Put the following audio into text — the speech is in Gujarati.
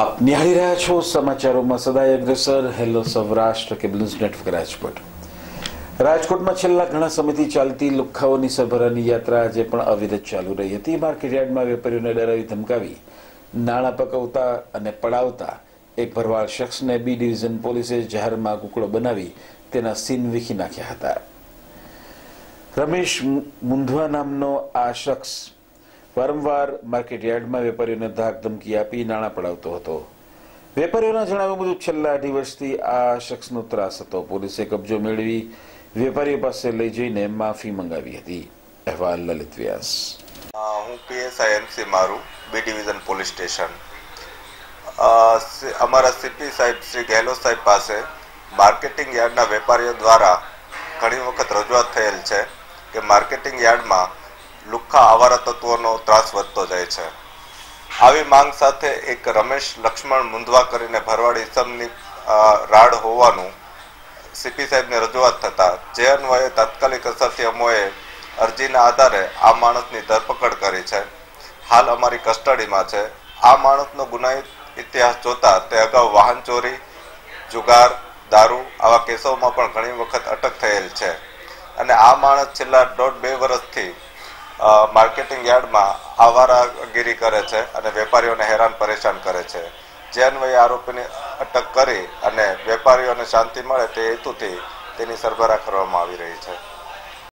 આપ નિહાળી રહ્યા છો સમાચારોમાં સદાય અગ્રેસર. Hello Saurashtra, cable news network Rajkot. રાજકોટમાં છેલ્લા ઘણા સમયથી ચાલતી લુખ્ખાઓની સરભરાની યાત્રા આજે પણ અવિરત ચાલુ રહી હતી. માર્કેટયાર્ડમાં વેપારીઓને ડરાવી ધમકાવી, નાણાં પકવતા અને પડાવતા એક ભરવાડ શખ્સને બી ડિવિઝન પોલીસે જાહેરમાં કુકડો બનાવી તેના સીન વીખી નાખ્યા હતા. રમેશ મુંધવા નામનો આ શખ્સ વારંવાર માર્કેટ યાર્ડમાં વેપારીઓને ધાક ધમકી આપી નાણાં પડાવતો હતો. વેપારીઓના જણાવ્યા મુજબ છેલ્લા અઢી વર્ષથી આ શખ્સનો ત્રાસ હતો. પોલીસે કબજો મેળવી વેપારીઓ પાસે લઈ જઈને માફી મંગાવી હતી. અહેવાલ લલિત વ્યાસ. હું PSI MC Maru, B division police station. અમારા સીપી સાહેબ શ્રી ગેહલોત સાહેબ પાસે માર્કેટિંગ યાર્ડના વેપારીઓ દ્વારા ઘણી વખત રજૂઆત થયેલ છે કે માર્કેટિંગ યાર્ડમાં લુખ્ખા આવારા તત્વોનો ત્રાસ વધતો જાય છે. આવી માંગ સાથે એક રમેશ લક્ષ્મણ મુંદવા કરીને ભરવાડ ઇસમની રાડ હોવાનું સીપી સાહેબને રજૂઆત થતા જે અન્વયે તાત્કાલિક અસરથી અમોએ અરજીના આધારે આ માણસની ધરપકડ કરી છે. હાલ અમારી કસ્ટડીમાં છે. આ માણસનો ગુનાહિત ઇતિહાસ જોતા તે અગાઉ વાહન ચોરી, જુગાર, દારૂ આવા કેસોમાં પણ ઘણી વખત અટક થયેલ છે. અને આ માણસ છેલ્લા દોઢ બે વર્ષથી માર્કેટિંગ યાર્ડમાં આવારાગીરી કરે છે અને વેપારીઓને હેરાન પરેશાન કરે છે. જે અન્વયે આરોપીની અટક કરી અને વેપારીઓને શાંતિ મળે તે હેતુથી તેની સરભરા કરવામાં આવી રહી છે.